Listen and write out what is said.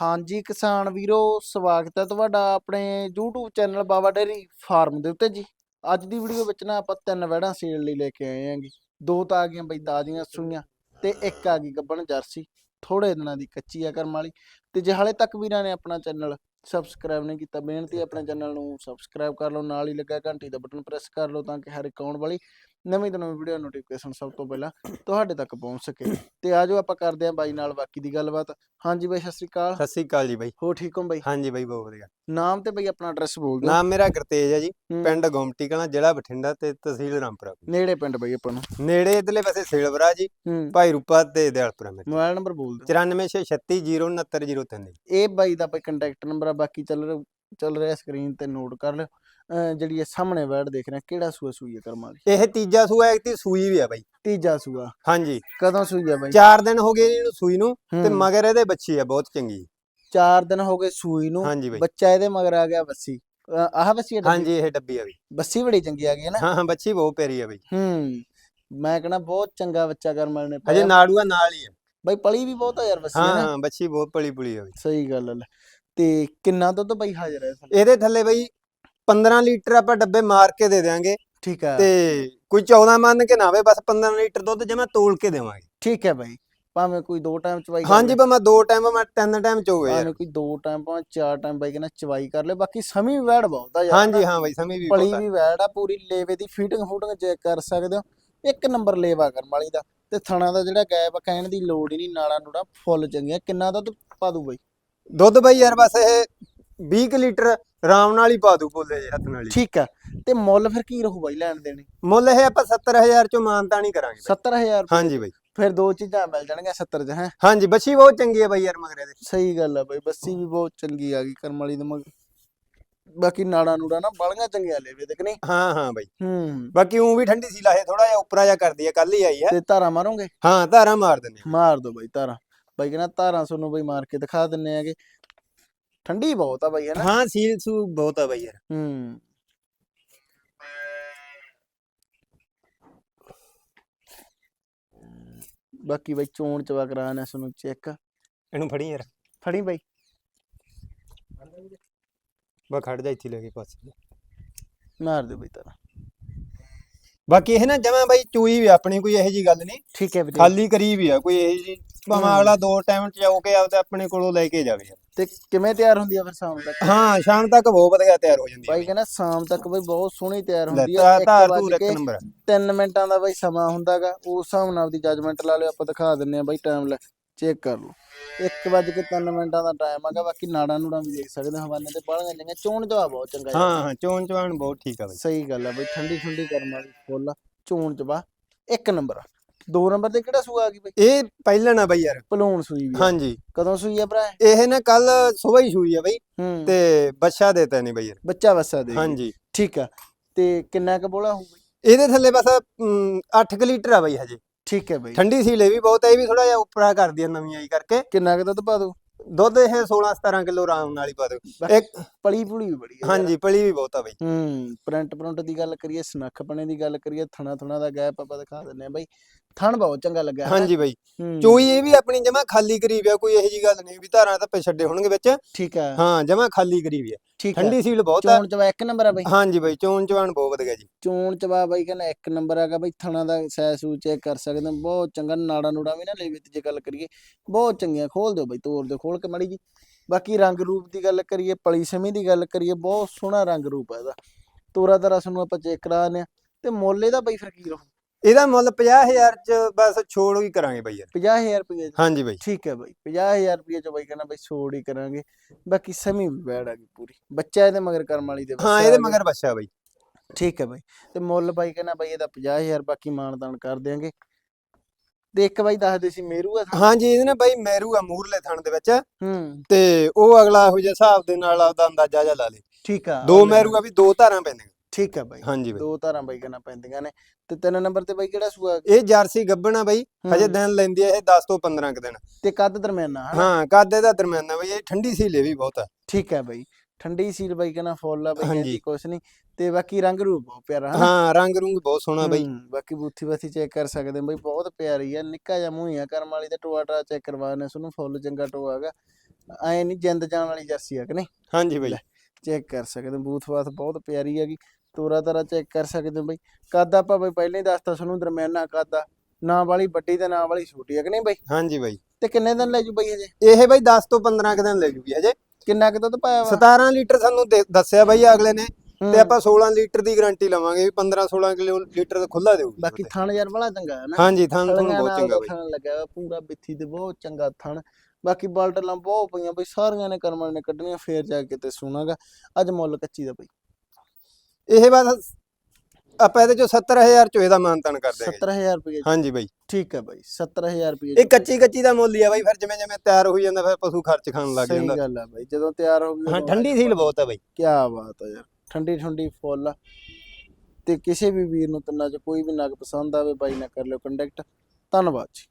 ਹਾਂਜੀ, ਕਿਸਾਨ ਵੀਰੋ, ਸਵਾਗਤ ਹੈ ਤੁਹਾਡਾ ਆਪਣੇ YouTube channel Baba dairy farm ਦੇ ਉੱਤੇ ਜੀ। ਅੱਜ ਦੀ ਵੀਡੀਓ ਵਿੱਚ ਨਾ ਆਪਾਂ ਤਿੰਨ ਵੈੜਾਂ ਸੇਲ ਲਈ ਲੈ ਕੇ ਆਏ ਆਂਗੇ ਦੋ ਤਾਂ ਆ ਗਈਆਂ ਬਈ ਤਾਜ਼ੀਆਂ ਸੂਈਆਂ ਤੇ ਇੱਕ ਆ ਗਈ ਗੱਬਣ ਜਰਸੀ। ਥੋੜੇ ਦਿਨਾਂ ਦੀ ਕੱਚੀ ਆ ਕਰਮ ਵਾਲੀ। ਤੇ ਜੇ ਹਾਲੇ ਤੱਕ ਵੀਰਾਂ ਨੇ ਆਪਣਾ ਚੈਨਲ ਸਬਸਕ੍ਰਾਈਬ ਨਹੀਂ ਕੀਤਾ, ਬੇਨਤੀ ਆਪਣੇ ਚੈਨਲ ਨੂੰ ਸਬਸਕ੍ਰਾਈਬ ਕਰ ਲਓ, ਨਾਲ ਹੀ ਲੱਗਾ ਘੰਟੀ ਦਾ ਬਟਨ ਪ੍ਰੈਸ ਕਰ ਲਓ ਤਾਂ ਕਿ ਹਰ ਇੱਕ ਆਉਣ ਵਾਲੀ ਨਵੀਂ ਤੋਂ ਨਵੀਂ ਵੀਡੀਓ ਨੋਟੀਫਿਕੇਸ਼ਨ ਸਭ ਤੋਂ ਪਹਿਲਾਂ ਤੁਹਾਡੇ ਤੱਕ ਪਹੁੰਚ ਸਕੇ। ਤੇ ਆਜੋ ਆਪਾਂ ਕਰਦੇ ਆਂ ਬਾਈ ਨਾਲ ਬਾਕੀ ਦੀ ਗੱਲਬਾਤ। ਹਾਂਜੀ ਬਾਈ ਸਤਿ ਸ੍ਰੀ ਅਕਾਲ। ਸਤਿ ਸ੍ਰੀ ਅਕਾਲ ਜੀ ਬਾਈ। ਹੋ ਠੀਕ ਹੋ ਬਾਈ? ਹਾਂਜੀ ਬਾਈ ਬਹੁਤ ਵਧੀਆ। ਨਾਮ ਤੇ ਬਈ ਆਪਣਾ ਐਡਰੈਸ ਬੋਲ ਦਿਓ। ਨਾਮ ਮੇਰਾ ਗੁਰਤੇਜ ਹੈ ਜੀ। ਪਿੰਡ ਗੋਮਟੀ ਕਲਾਂ ਜ਼ਿਲ੍ਹਾ ਬਠਿੰਡਾ ਤੇ ਤਹਿਸੀਲ ਰਾਮਪੁਰਾ। ਨੇੜੇ ਪਿੰਡ ਬਈ ਆਪਾਂ ਨੂੰ। ਨੇੜੇ ਇਧਰਲੇ ਪਾਸੇ ਸਿਲਵਰਾ ਜੀ ਭਾਈ ਰੂਪਾ ਤੇ ਦਿਆਲਪੁਰਾ ਮੇਰੇ ਮੋਬਾਈਲ ਨੰਬਰ ਬੋਲ ਦਿਓ। 9463606903 ਇਹ ਬਾਈ ਦਾ ਬਈ ਕੰਟੈਕਟ ਨੰਬਰ ਆ ਬਾਕੀ ਚੱਲ ਰਿਹਾ ਚੱਲ ਰਿਹਾ ਸਕਰੀਨ ਤੇ ਨੋਟ ਕਰ ਲਿਓ। ਜਿਹੜੀ ਇਹ ਸਾਹਮਣੇ ਵਰਡ ਦੇਖ ਰਹੇ ਕਿਹੜਾ ਸੂਆ ਸੂਈ ਹੈ ਕਰਮ ਵਾਲੀ? ਇਹ ਤੀਜਾ ਸੂਆ ਇੱਕ ਤੇ ਸੂਈ ਵੀ ਆ ਬਾਈ। ਤੀਜਾ ਸੂਆ। ਹਾਂਜੀ। ਕਦੋਂ ਸੂਈ ਆ ਬਾਈ? 4 ਦਿਨ ਹੋ ਗਏ ਇਹਨੂੰ ਸੂਈ ਨੂੰ ਤੇ ਹੂੰ। ਮਗਰ ਇਹਦੇ ਬੱਚੀ ਆ ਬਹੁਤ ਚੰਗੀ। 4 ਦਿਨ ਹੋ ਗਏ ਸੂਈ ਨੂੰ ਬੱਚਾ ਇਹਦੇ ਮਗਰ ਆ ਗਿਆ ਬੱਸੀ। ਆਹ ਬੱਸੀ ਡੱਬੀ? ਹਾਂਜੀ ਇਹ ਡੱਬੀ ਆ ਬਈ। ਬੱਸੀ ਬੜੀ ਚੰਗੀ ਆ ਗਈ ਹੈ ਨਾ? ਹਾਂ ਹਾਂ ਬੱਚੀ ਬਹੁਤ ਪਿਆਰੀ ਆ ਬਈ। ਹੂੰ ਮੈਂ ਕਹਣਾ ਬਹੁਤ ਚੰਗਾ ਬੱਚਾ ਕਰਮ ਵਾਲੇ ਨੇ ਹਜੇ। ਨਾੜੂਆ ਨਾਲ ਹੀ ਆ। ਬਾਈ ਪਲੀ ਵੀ ਬਹੁਤ ਆ ਯਾਰ ਬੱਸੀ ਹਾਂ ਹੈ ਨਾ? ਹਾਂ ਬੱਚੀ ਬਹੁਤ ਪਲੀ ਪੁਲੀ ਆ ਬਈ। ਸਹੀ ਗੱਲ ਹੈ। ਤੇ ਕਿੰਨਾ ਦੁੱਧ ਬਾਈ ਹਾਜ਼ਰ ਹੈ ਇਹਦੇ ਥੱਲੇ ਬਈ 15 ਲੀਟਰ ਆਪਾਂ ਡੱਬੇ ਮਾਰ ਕੇ ਦੇ ਦਿਆਂਗੇ। ਠੀਕ ਹੈ। ਤੇ ਕੋਈ 14 ਮੰਨ ਕੇ ਨਾ ਆਵੇ ਬਸ 15 ਲੀਟਰ ਦੁੱਧ ਜਮਾ ਤੋਲ ਕੇ ਦੇਵਾਂਗੇ। ਠੀਕ ਹੈ ਬਾਈ। ਭਾਵੇਂ ਕੋਈ ਦੋ ਟਾਈਮ ਚਵਾਈ ਕਰ ਹਾਂਜੀ ਲੈ, ਬਾ ਮੈਂ ਦੋ ਟਾਈਮ ਮੈਂ ਤਿੰਨ ਟਾਈਮ ਚ ਹੋਵੇ। ਯਾਰ ਭਾਵੇਂ ਕੋਈ ਦੋ ਟਾਈਮ ਭਾਵੇਂ ਚਾਰ ਟਾਈਮ ਬਾਈ ਕਹਿੰਦਾ ਚਵਾਈ ਕਰ ਲੈ ਬਾਕੀ ਸਮੀ ਵੀ ਵੈੜ ਬਹੁਤ ਯਾਰ। ਹਾਂਜੀ। ਹਾਂ ਬਾਈ ਸਮੇਂ ਵੀ ਪਲੀ ਬਹੁਤ ਆ। ਵੀ ਵੈੜ ਆ ਪੂਰੀ ਲੇਵੇ ਦੀ ਫੀਟਿੰਗ ਫੂਟਿੰਗ ਚੈੱਕ ਕਰ ਸਕਦੇ ਹੋ। ਇੱਕ ਨੰਬਰ ਲੇਵਾ ਕਰਮ ਵਾਲੀ ਦਾ। ਤੇ ਥਣਾ ਦਾ ਜਿਹੜਾ ਗੈਪ ਆ ਕਹਿਣ ਦੀ ਲੋੜ ਹੀ ਨਹੀਂ ਨਾਲਾ ਨੂੜਾ ਫੁੱਲ ਚੰਗੀਆਂ। ਕਿੰਨਾ ਦੁੱਧ ਪਾ ਦੂ ਬਾਈ? ਦੁੱਧ ਬਾਈ ਯਾਰ ਬਸ ਇਹ 20 ਕੁ ਲੀਟਰ ਆਰਾਮ ਨਾਲ ਹੀ ਪਾ ਦੂ ਬੋਲੇ ਜੇ ਹੱਥ ਨਾਲ ਹੀ। ਠੀਕ ਆ। ਤੇ ਮੁੱਲ ਫਿਰ ਕੀ ਰਹੂ ਬਾਈ ਲੈਣ ਦੇਣੀ? ਮੁੱਲ ਇਹ ਆਪਾਂ 70000 ਚੋਂ ਮਾਨਤਾ ਨਹੀਂ ਕਰਾਂਗੇ ਬਾਈ। 70000 ਰੁਪਏ ਹਾਂਜੀ ਬਾਈ। ਫਿਰ ਦੋ ਚੀਜ਼ਾਂ ਮਿਲ ਜਾਣਗੀਆਂ 70 ਚ ਹੈ? ਹਾਂਜੀ ਬੱਚੀ ਬਹੁਤ ਚੰਗੀ ਹੈ ਬਾਈ ਯਾਰ ਮਗਰ ਇਹਦੇ ਸਹੀ ਗੱਲ ਆ ਬਾਈ ਬੱਸੀ ਵੀ ਬਹੁਤ ਚੰਗੀ ਆ ਗਈ ਕਰਮ ਵਾਲੀ ਦੇ ਮਗ ਬਾਕੀ ਨਾੜਾ ਨੂੜਾ ਨਾ ਬਾਲੀਆਂ ਚੰਗੀਆਂ ਲੇਵੇ ਤੇ ਕਿ ਨਹੀਂ? ਹਾਂ ਹਾਂ ਬਾਈ। ਹੂੰ। ਬਾਕੀ ਉਹ ਵੀ ਠੰਡੀ ਸੀ ਲਾਹੇ ਥੋੜਾ ਜਿਹਾ ਉੱਪਰਾ ਜਿਹਾ ਕਰਦੀ ਹੈ ਕੱਲ ਹੀ ਆਈ ਹੈ ਤੇ ਧਾਰਾ ਮਾਰੋਗੇ? ਹਾਂ ਧਾਰਾ ਮਾਰ ਦਿੰਦੇ ਆ। ਮਾਰ ਦੋ ਬਾਈ ਧਾਰਾਂ। ਬਾਈ ਕਹਿੰਦਾ ਧਾਰਾਂ ਤੁਹਾਨੂੰ ਬਾਈ ਮਾਰ ਕੇ ਦਿਖਾ ਦਿੰਨੇ ਆਗੇ ਠੰਡੀ ਬਹੁਤ ਆ ਬਾਈ ਹੈ ਨਾ? ਹਾਂ ਸੀਲ ਸੂ ਬਹੁਤ ਆ ਬਾਈ ਯਾਰ। ਹੂੰ। ਬਾਕੀ ਬਾਈ ਚੋਣ ਚਵਾ ਕਰਾਣਾ ਤੁਹਾਨੂੰ ਚੈੱਕ। ਇਹਨੂੰ ਫੜੀ ਯਾਰ। ਫੜੀ ਬਾਈ। ਬਾ ਖੜ ਜਾ ਇੱਥੇ ਲੈ ਕੇ ਪਾਸੇ। ਮਾਰ ਦਿਓ ਬਾਈ ਧਾਰਾਂ। ਬਾਕੀ ਇਹ ਨਾ ਜਮਾ ਬਾਈ ਚੂਈ ਵੀ ਆਪਣੀ ਕੋਈ ਇਹੋ ਜੀ ਗੱਲ ਨਹੀਂ। ਠੀਕ ਹੈ ਵੀਰੇ। ਖਾਲੀ ਕਰੀ ਵੀ ਆ ਕੋਈ ਇਹੋ ਜੀ ਭਾਵੇਂ। ਅਗਲਾ ਦੋ ਟਾਈਮ ਚ ਜਾਓ ਕੇ ਆਪਦੇ ਆਪਣੇ ਕੋਲੋਂ ਲੈ ਕੇ ਜਾਵੇ। ਤੇ ਕਿਵੇਂ ਤਿਆਰ ਹੁੰਦੀ ਆ ਫਿਰ ਸ਼ਾਮ ਤੱਕ ਹਾਂ ਸ਼ਾਮ ਤੱਕ ਬਹੁਤ ਵਧੀਆ ਤਿਆਰ ਹੋ ਜਾਂਦੀ ਹੈ ਬਾਈ ਕਹਿੰਦਾ ਸ਼ਾਮ ਤੱਕ ਬਈ ਬਹੁਤ ਸੋਹਣੀ ਤਿਆਰ ਹੁੰਦੀ ਆ ਇੱਕ ਧਾਰ ਧੂਰ ਇੱਕ ਨੰਬਰ ਆ। ਤਿੰਨ ਮਿੰਟਾਂ ਦਾ ਬਾਈ ਸਮਾਂ ਹੁੰਦਾਗਾ ਉਸ ਹਿਸਾਬ ਨਾਲ ਦੀ ਜੱਜਮੈਂਟ ਲਾ ਲਿਓ ਆਪਾਂ ਦਿਖਾ ਦਿੰਨੇ ਆ ਬਾਈ ਟਾਈਮ ਲੈ ਚੈੱਕ ਕਰ ਲਓ 1 ਵਜ ਕੇ 3 ਮਿੰਟਾਂ ਦਾ ਟਾਈਮ ਆਗਾ ਬਾਕੀ ਨਾੜਾਂ ਨੂੜਾਂ ਵੀ ਦੇਖ ਸਕਦੇ ਹੋ ਹਵਾਨੇ ਤੇ ਬਾਲੀਆਂ ਚੰਗੀਆਂ ਚੋਣ ਜਵਾਬ ਬਹੁਤ ਚੰਗਾ। ਹਾਂ ਹਾਂ ਚੋਣ ਚਵਾਣ ਬਹੁਤ ਠੀਕ ਆ ਬਾਈ ਸਹੀ ਗੱਲ ਆ ਬਾਈ ਠੰਡੀ ਠੰਡੀ ਕਰਮ ਵਾਲੀ ਫੁੱਲ ਆ, ਚੋਣ ਚਵਾ ਇੱਕ ਨੰਬਰ ਆ। ਦੋ ਨੰਬਰ ਤੇ ਕਿਹੜਾ ਸੂਆ ਆ ਗਈ ਬਾਈ? ਇਹ ਪਹਿਲਾਂ ਨਾ ਬਾਈ ਯਾਰ। ਪਲੂਣ ਸੂਈ ਵੀ ਆ। ਹਾਂਜੀ। ਕਦੋਂ ਸੂਈ ਆ ਭਰਾ ਇਹ? ਨਾ ਕੱਲ ਸਵੇਰ ਹੀ ਸੂਈ ਆ ਬਾਈ। ਹੂੰ। ਤੇ ਬੱਚਾ ਦੇਤਾ ਨਹੀਂ ਬਾਈ ਯਾਰ ਬੱਚਾ ਵਸਾ ਦੇ ਹਾਂਜੀ। ਠੀਕ ਆ। ਤੇ ਕਿੰਨਾ ਕੁ ਬੋਲਾ ਹੋਊ ਬਾਈ? ਇਹਦੇ ਥੱਲੇ ਬਸ 8 ਲੀਟਰ ਆ ਬਾਈ ਹਜੇ। ਠੀਕ ਹੈ ਬਾਈ। ਠੰਡੀ ਸੀ ਲੈ ਵੀ ਬਹੁਤ ਆ ਇਹ ਵੀ ਥੋੜਾ ਜਿਹਾ ਉੱਪਰਾ ਕਰਦੀ ਆ ਨਵੀਂ ਆਈ ਕਰਕੇ। ਕਿੰਨਾ ਕੁ ਦੁੱਧ ਪਾ ਦੂ ਦੁੱਧ ਇਹ 16 17 ਕਿਲੋ ਆਰਾਮ ਨਾਲ ਹੀ ਪਾ ਦਿਓ। ਇੱਕ ਪਲੀ ਪੁਲੀ ਵੀ ਬੜੀ ਆ। ਯਾਰ। ਹਾਂਜੀ ਪਲੀ ਵੀ ਬਹੁਤ ਆ ਬਾਈ। ਹੂੰ ਪ੍ਰਿੰਟ ਪ੍ਰਿੰਟ ਦੀ ਗੱਲ ਕਰੀਏ ਸਨੱਖ ਪਣੇ ਦੀ ਗੱਲ ਕਰੀਏ ਥਣਾ ਥਣਾ ਦਾ ਗੈਪ ਆਪਾਂ ਦਿਖਾ ਦਿੰਨੇ ਆ ਬਾਈ। ਥਣ ਬਹੁਤ ਚੰਗਾ ਲੱਗਾ ਹੈ ਨਾ? ਹਾਂਜੀ ਬਾਈ। ਹੂੰ, ਚੋਈ ਇਹ ਵੀ ਆਪਣੀ ਜਮਾ ਖਾਲੀ ਕਰੀ ਵੀ ਆ ਕੋਈ ਇਹੋ ਜੀ ਗੱਲ ਨਹੀਂ ਵੀ ਧਾਰਾਂ ਧੱਪੇ ਛੱਡੇ ਹੋਣਗੇ ਵਿੱਚ। ਠੀਕ ਆ ਹਾਂ ਜਮਾ ਖਾਲੀ ਕਰੀ ਵੀ ਆ। ਠੀਕ ਠੰਡੀ ਸੀਲ ਬਹੁਤ ਆ। ਚੋਣ ਚਵਾ ਇੱਕ ਨੰਬਰ ਆ ਬਾਈ। ਹਾਂਜੀ ਬਾਈ ਚੋਣ ਚਵਾਣ ਬਹੁਤ ਵਧੀਆ ਜੀ। ਚੋਣ ਚਵਾ ਬਾਈ ਕਹਿੰਦਾ ਇੱਕ ਨੰਬਰ ਹੈਗਾ ਬਾਈ ਥਣਾ ਦਾ ਸੈ ਸੂ ਚੈੱਕ ਕਰ ਸਕਦੇ ਹੋ। ਬਹੁਤ ਚੰਗਾ ਨਾੜਾ ਨੂੜਾ ਵੀ ਨਾ ਲੈਵੇ ਤੇ ਜੇ ਗੱਲ ਕਰੀਏ ਬਹੁਤ ਚੰਗੀਆਂ ਖੋਲ ਦਿਓ ਬਾਈ ਤੋੜ ਦਿਓ ਖੋਲ ਕੇ ਮੜੀ ਜੀ। ਬਾਕੀ ਰੰਗ ਰੂਪ ਦੀ ਗੱਲ ਕਰੀਏ ਪਲੀ ਸਮੀ ਦੀ ਗੱਲ ਕਰੀਏ ਬਹੁਤ ਸੋਹਣਾ ਰੰਗ ਰੂਪ ਆ ਇਹਦਾ। ਤੋਰਾ ਤਰਾ ਸਾਨੂੰ ਆਪਾਂ ਚੈੱਕ ਕਰਾ ਦਿੰਦੇ ਆ ਤੇ ਮੁੱਲ ਇਹਦਾ ਬਾਈ ਫਿਰ ਕੀ ਰਹੂ? ਇਹਦਾ ਮੁੱਲ 50000 ਚ ਬਸ ਛੋੜ ਹੀ ਕਰਾਂਗੇ ਬਾਈ ਯਾਰ। 50000 ਰੁਪਏ ਹਾਂਜੀ ਬਾਈ। ਠੀਕ ਹੈ ਬਾਈ 50000 ਰੁਪਏ ਚ ਬਾਈ ਕਹਿੰਦਾ ਬਾਈ ਛੋੜ ਹੀ ਕਰਾਂਗੇ। ਬਾਕੀ ਸਮੀ ਵੀ ਬੈੜ ਆ ਗਈ ਪੂਰੀ। ਬੱਚਾ ਇਹਦੇ ਮਗਰ ਕਰਮ ਵਾਲੀ ਦੇ ਹਾਂ ਇਹਦੇ। ਮਗਰ ਬੱਚਾ ਬਾਈ। ਠੀਕ ਹੈ ਬਾਈ ਤੇ ਮੁੱਲ ਬਾਈ ਕਹਿੰਦਾ ਬਾਈ ਇਹਦਾ 50000 ਬਾਕੀ ਮਾਨਦਾਨ ਕਰ ਦਿਆਂਗੇ। ਤੇ ਇੱਕ ਬਾਈ ਦੱਸਦੇ ਸੀ ਮੇਰੂ ਆ। ਹਾਂਜੀ ਇਹਦੇ ਨਾਲ ਬਾਈ ਮੈਰੂ ਆ ਮੂਰਲੇ ਥਣ ਦੇ ਵਿੱਚ। ਹੂੰ। ਤੇ ਉਹ ਅਗਲਾ ਇਹੋ ਜਿਹੇ ਹਿਸਾਬ ਦੇ ਨਾਲ ਆਪਦਾ ਅੰਦਾਜ਼ਾ ਜਾ ਲਾ ਲੇ। ਠੀਕ ਆ। ਦੋ ਮੈਰੂ ਆ ਵੀ ਦੋ ਧਾਰਾਂ ਪੈਂਦੀਆਂ। ਠੀਕ ਆ ਬਾਈ ਹਾਂਜੀ ਬਾਈ। ਦੋ ਧਾਰਾਂ ਬਾਈ ਕਹਿੰਦਾ ਪੈਂਦੀਆਂ ਨੇ ਤੇ ਤਿੰਨ ਨੰਬਰ ਤੇ ਬਾਈ ਕਿਹੜਾ ਸੂਆ? ਇਹ ਜਰਸੀ ਗੱਬਣਾ ਬਾਈ ਹਜੇ ਹੂੰ, ਦਿਨ ਲੈਂਦੀ ਆ ਇਹ 10 ਤੋਂ 15 ਕੁ ਦਿਨ। ਤੇ ਕੱਦ ਦਰਮਿਆਨਾ ਹਾਂ ਕਾਦੇ ਦਾ ਦਰਮਿਆਨਾ ਬਾਈ ਇਹ ਠੰਡੀ ਸੀਲੇ ਵੀ ਬਹੁਤ ਆ। ਠੀਕ ਹੈ ਬਾਈ ਠੰਡੀ ਸੀਲ ਬਾਈ ਕਹਿੰਦਾ ਫੁੱਲ ਆ ਬਾਈ ਹਾਂਜੀ। ਕੁਛ ਨਹੀਂ ਤੇ ਬਾਕੀ ਰੰਗ ਰੂਪ ਬਹੁਤ ਪਿਆਰਾ ਹਾਂ ਰੰਗ ਰੁੰਗ ਬਹੁਤ ਸੋਹਣਾ ਬਾਈ। ਹੂੰ, ਬਾਕੀ ਬੂਥੀ ਬਾਥੀ ਚੈੱਕ ਕਰ ਸਕਦੇ ਹੋ ਬਈ ਬਹੁਤ ਪਿਆਰੀ ਆ ਨਿੱਕਾ ਜਿਹਾ ਮੂੰਹ ਹੀ ਆ ਕਰਮ ਵਾਲੀ ਤੇ ਟੋਆ ਟਾ ਚੈੱਕ ਕਰਵਾਉਣੇ ਤੁਹਾਨੂੰ ਫੁੱਲ ਚੰਗਾ ਟੋਆ ਹੈਗਾ। ਐ ਨਹੀਂ ਜਿੰਦ ਜਾਣ ਵਾਲੀ ਜਰਸੀ ਆ ਕਿ ਨਹੀਂ? ਹਾਂਜੀ ਬਾਈ। ਚੈੱਕ ਕਰ ਸਕਦੇ ਹੋ ਬੂਥ-ਬਾਥ ਬਹੁਤ ਪਿਆਰੀ ਹੈਗੀ ਤੋਰਾ ਤਾਰਾ ਚੈੱਕ ਕਰ ਸਕਦੇ ਹੋ ਬਈ। ਕੱਦ ਆਪਾਂ ਬਈ ਪਹਿਲਾਂ ਹੀ ਦੱਸਤਾ ਤੁਹਾਨੂੰ ਦਰਮਿਆਨਾ ਕੱਦ। ਆ ਨਾ ਵਾਲੀ ਵੱਡੀ ਤੇ ਨਾ ਵਾਲੀ ਛੋਟੀ ਹੈ ਕਿ ਨਹੀਂ ਬਈ? ਹਾਂਜੀ ਬਾਈ। ਤੇ ਕਿੰਨੇ ਦਿਨ ਲੈ ਜੂ ਬਈ ਹਜੇ? ਇਹ ਬਾਈ 10 ਤੋਂ 15 ਕੁ ਦਿਨ ਲੈ ਜੂਗੀ ਹਜੇ। ਕਿੰਨਾ ਕੁ ਦੁੱਧ ਪਾਇਆ ਵਾ? 17 ਲੀਟਰ ਸਾਨੂੰ ਦੇ- ਦੱਸਿਆ ਬਾਈ ਅਗਲੇ ਨੇ। ਤੇ ਆਪਾਂ 16 ਲੀਟਰ ਦੀ ਗਾਰੰਟੀ ਲਵਾਂਗੇ ਵੀ 15 16 ਕਿਲੋ ਲੀਟਰ ਖੁੱਲਾ ਦੇਊਗੀ। ਬਾਕੀ ਥਣ ਯਾਰ ਬੜਾ ਚੰਗਾ ਹੈ ਨਾ। ਹਾਂਜੀ ਥਾਂ ਤੁਹਾਨੂੰ ਬਹੁਤ ਚੰਗਾ ਬਾਈ। ਥਣ ਲੱਗਾ ਹੋਇਆ, ਪੂਰਾ ਬਿੱਥੀ ਤੇ ਬਹੁਤ ਚੰਗਾ ਥਣ। ਬਾਕੀ ਬਾਲਟਲਾਂ ਬਹੁਤ ਪਈਆਂ ਬਈ ਸਾਰੀਆਂ ਨੇ ਕਰਮਾਂ ਨੇ ਕੱਢਣੀਆਂ ਫੇਰ ਜਾ ਕੇ ਤੇ ਸੁਣਾਗਾ। ਅੱਜ ਮੁੱਲ ਕੱਚੀ ਦਾ ਬਈ। ਇਹ ਬਸ ਆਪਾਂ ਇਹਦੇ ਚੋਂ 70000 ਚੋਂ ਇਹਦਾ ਮਾਨਤਨ ਕਰ ਦਿਆਂਗੇ 70000 ਰੁਪਏ ਹਾਂਜੀ ਬਾਈ। ਠੀਕ ਹੈ ਬਾਈ 70000 ਰੁਪਏ ਇਹ ਕੱਚੀ ਕੱਚੀ ਦਾ ਮੁੱਲ ਹੀ ਆ ਬਾਈ ਫਿਰ ਜਿਵੇਂ ਜਿਵੇਂ ਤਿਆਰ ਹੋਈ ਜਾਂਦਾ ਫਿਰ ਪਸ਼ੂ ਖਰਚ ਖਾਣ ਲੱਗ ਸਹੀ ਜਾਂਦਾ। ਗੱਲ ਹੈ ਬਾਈ ਜਦੋਂ ਤਿਆਰ ਹੋ ਗਈ ਹਾਂ ਠੰਡੀ ਸੀਲ ਬਹੁਤ ਆ ਬਾਈ। ਕੀ ਬਾਤ ਹੈ ਯਾਰ ਠੰਡੀ ਠੰਡੀ ਫੁੱਲ ਆ। ਤੇ ਕਿਸੇ ਵੀ ਵੀਰ ਨੂੰ ਤਿੰਨਾਂ ਚ ਕੋਈ ਵੀ ਨਗ ਪਸੰਦ ਆਵੇ ਬਾਈ ਨਾਲ ਕਰ ਲਿਓ ਕੰਟੈਕਟ। ਧੰਨਵਾਦ ਜੀ।